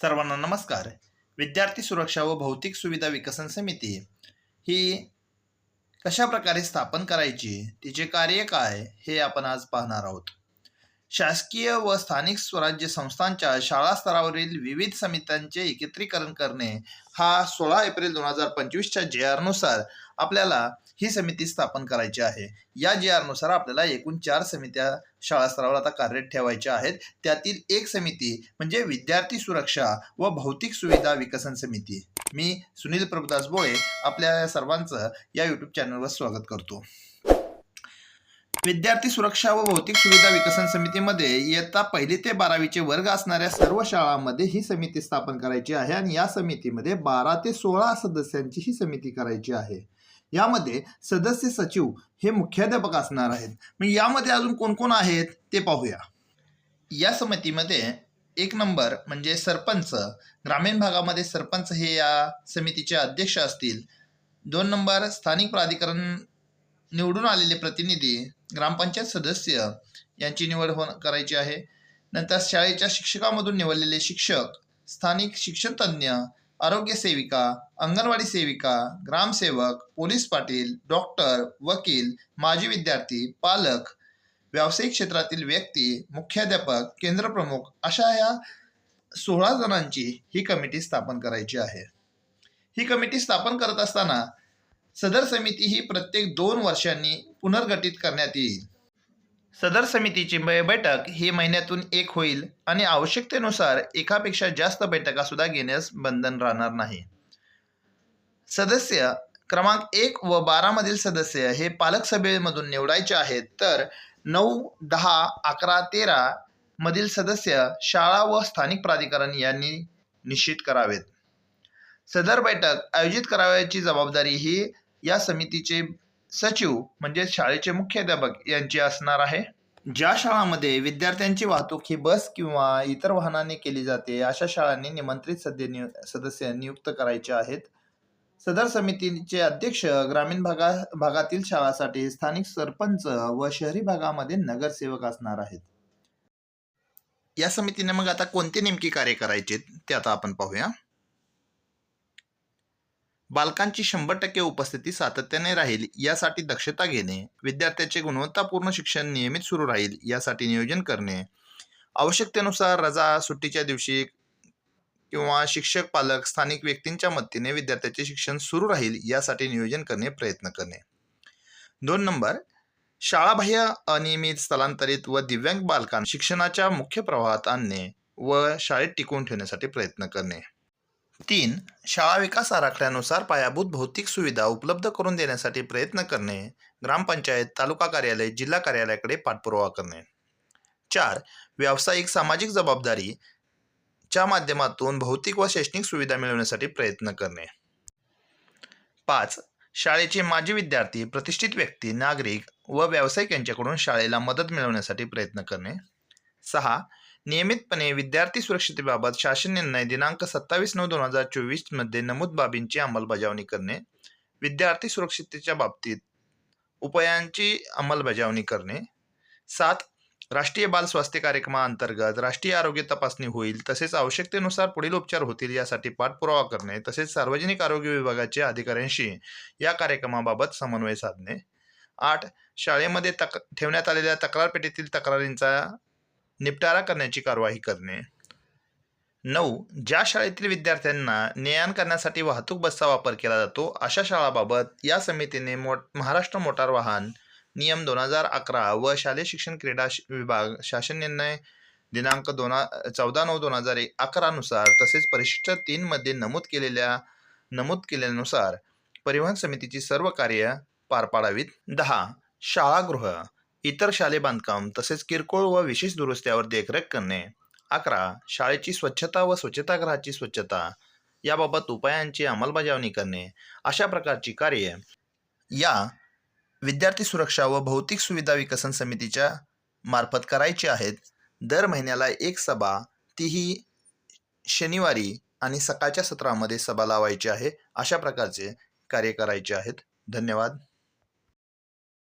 सर्वांना नमस्कार. विद्यार्थी सुरक्षा व भौतिक सुविधा विकसन समिती ही कशा प्रकारे स्थापन करायची तिचे कार्य काय हे आपण आज पाहणार आहोत. शासकीय व स्थानिक स्वराज्य संस्थांच्या शाळा स्तरावरील विविध समित्यांचे एकत्रीकरण करणे हा सोळा एप्रिल दोन हजार पंचवीसच्या जे आरनुसार आपल्याला ही समिती स्थापन करायची आहे. या जे आरनुसार आपल्याला एकूण चार समित्या शाळा स्तरावर आता कार्यरत ठेवायच्या आहेत. त्यातील एक समिती म्हणजे विद्यार्थी सुरक्षा व भौतिक सुविधा विकसन समिती. मी सुनील प्रभुदास बोळे आपल्या सर्वांचं या युट्यूब चॅनलवर स्वागत करतो. विद्यार्थी सुरक्षा व भौतिक सुविधा विकसन समितीमध्ये इयत्ता पहिली ते बारावीचे वर्ग असणाऱ्या सर्व शाळांमध्ये ही समिती स्थापन करायची आहे आणि या समितीमध्ये बारा ते सोळा सदस्यांची ही समिती करायची आहे. यामध्ये सदस्य सचिव हे मुख्याध्यापक असणार आहेत. मग यामध्ये अजून कोण कोण आहेत ते पाहूया. या समितीमध्ये एक नंबर म्हणजे सरपंच ग्रामीण भागामध्ये सरपंच हे या समितीचे अध्यक्ष असतील. दोन नंबर स्थानिक प्राधिकरण निवडून आलेले प्रतिनिधी ग्रामपंचायत सदस्य यांची निवड हो करायची आहे. नंतर शाळेच्या शिक्षकामधून निवडलेले शिक्षक स्थानिक शिक्षणतज्ज्ञ आरोग्य सेविका अंगणवाडी सेविका ग्रामसेवक पोलीस पाटील डॉक्टर वकील माजी विद्यार्थी पालक व्यावसायिक क्षेत्रातील व्यक्ती मुख्याध्यापक केंद्रप्रमुख अशा या सोळा जणांची ही कमिटी स्थापन करायची आहे. ही कमिटी स्थापन करत असताना सदर समिती ही प्रत्येक दोन वर्षांनी पुनर्गठित करण्यात येईल. सदर समितीची बैठक ही महिन्यातून एक होईल आणि आवश्यकतेनुसार एकापेक्षा जास्त बैठका सुद्धा घेण्यास बंधन राहणार नाही. सदस्य क्रमांक एक व बारामधील सदस्य हे पालक सभेमधून निवडायचे आहेत तर नऊ दहा अकरा तेरा मधील सदस्य शाळा व स्थानिक प्राधिकरण यांनी निश्चित करावेत. सदर बैठक आयोजित करावयाची जबाबदारी ही या समितीचे सचिव म्हणजे शाळेचे मुख्याध्यापक यांची असणार आहे. ज्या शाळांमध्ये विद्यार्थ्यांची वाहतूक ही बस किंवा इतर वाहनाने केली जाते अशा शाळांनी निमंत्रित सद्य नियु सदस्य नियुक्त करायचे आहेत. सदर समितीचे अध्यक्ष ग्रामीण भागा भागातील शाळासाठी स्थानिक सरपंच व शहरी भागामध्ये नगरसेवक असणार आहेत. या समितीने मग आता कोणते नेमकी कार्य करायचे ते आता आपण पाहूया. बालकांची शंभर टक्के उपस्थिती सातत्याने राहील यासाठी दक्षता घेणे विद्यार्थ्याचे गुणवत्तापूर्ण शिक्षण नियमित सुरू राहील यासाठी नियोजन करणे. आवश्यकतेनुसार रजा सुट्टीच्या दिवशी किंवा शिक्षक पालक स्थानिक व्यक्तींच्या मदतीने विद्यार्थ्याचे शिक्षण सुरू राहील यासाठी नियोजन करणे प्रयत्न करणे. दोन नंबर शाळाबाह्य अनियमित स्थलांतरित व दिव्यांग बालकांना शिक्षणाच्या मुख्य प्रवाहात आणणे व शाळेत टिकवून ठेवण्यासाठी प्रयत्न करणे. तीन शाळा विकास आराखड्यानुसार पायाभूत भौतिक सुविधा उपलब्ध करून देण्यासाठी प्रयत्न करणे ग्रामपंचायत तालुका कार्यालय जिल्हा कार्यालयाकडे पाठपुरावा करणे. चार व्यावसायिक सामाजिक जबाबदारी च्या माध्यमातून भौतिक व शैक्षणिक सुविधा मिळवण्यासाठी प्रयत्न करणे. पाच शाळेचे माजी विद्यार्थी प्रतिष्ठित व्यक्ती नागरिक व व्यावसायिक यांच्याकडून शाळेला मदत मिळवण्यासाठी प्रयत्न करणे. सहा नियमितपणे विद्यार्थी सुरक्षितेबाबत शासन निर्णय दिनांक सत्तावीस नऊ दोन हजार चोवीसमध्ये नमूद बाबींची अंमलबजावणी करणे विद्यार्थी सुरक्षिततेच्या बाबतीत उपायांची अंमलबजावणी करणे सात राष्ट्रीय बाल स्वास्थ्य कार्यक्रमाअंतर्गत राष्ट्रीय आरोग्य तपासणी होईल तसेच आवश्यकतेनुसार पुढील उपचार होतील यासाठी पाठपुरावा करणे तसेच सार्वजनिक आरोग्य विभागाच्या अधिकाऱ्यांशी या कार्यक्रमाबाबत समन्वय साधणे आठ शाळेमध्ये तक ठेवण्यात आलेल्या तक्रारपेटीतील तक्रारींचा निपटारा करण्याची कारवाई करणे. नऊ ज्या शाळेतील विद्यार्थ्यांना ने आण करण्यासाठी वाहतूक बसचा वापर केला जातो अशा शाळाबाबत या समितीने मोट महाराष्ट्र मोटार वाहन नियम दोन हजार अकरा व शालेय शिक्षण क्रीडा विभाग शासन निर्णय दिनांक दोन चौदा नऊ दोन हजार एक अकरानुसार तसेच परिशिष्ट तीनमध्ये नमूद केलेल्या नमूद केल्यानुसार परिवहन समितीची सर्व कार्य पार पाडावीत. दहा शाळागृह इतर शालेय बांधकाम तसेच किरकोळ व विशेष दुरुस्त्यावर देखरेख करणे. अकरा. शाळेची स्वच्छता व स्वच्छतागृहाची स्वच्छता. याबाबत उपायांची अंमलबजावणी करणे. अशा प्रकारची कार्ये. या विद्यार्थी सुरक्षा व भौतिक सुविधा विकसन समितीच्या मार्फत करायची आहेत. दर महिन्याला एक सभा तीही शनिवारी आणि सकाळच्या सत्रामध्ये सभा लावायची आहे. अशा प्रकारचे कार्य करायचे आहेत. धन्यवाद.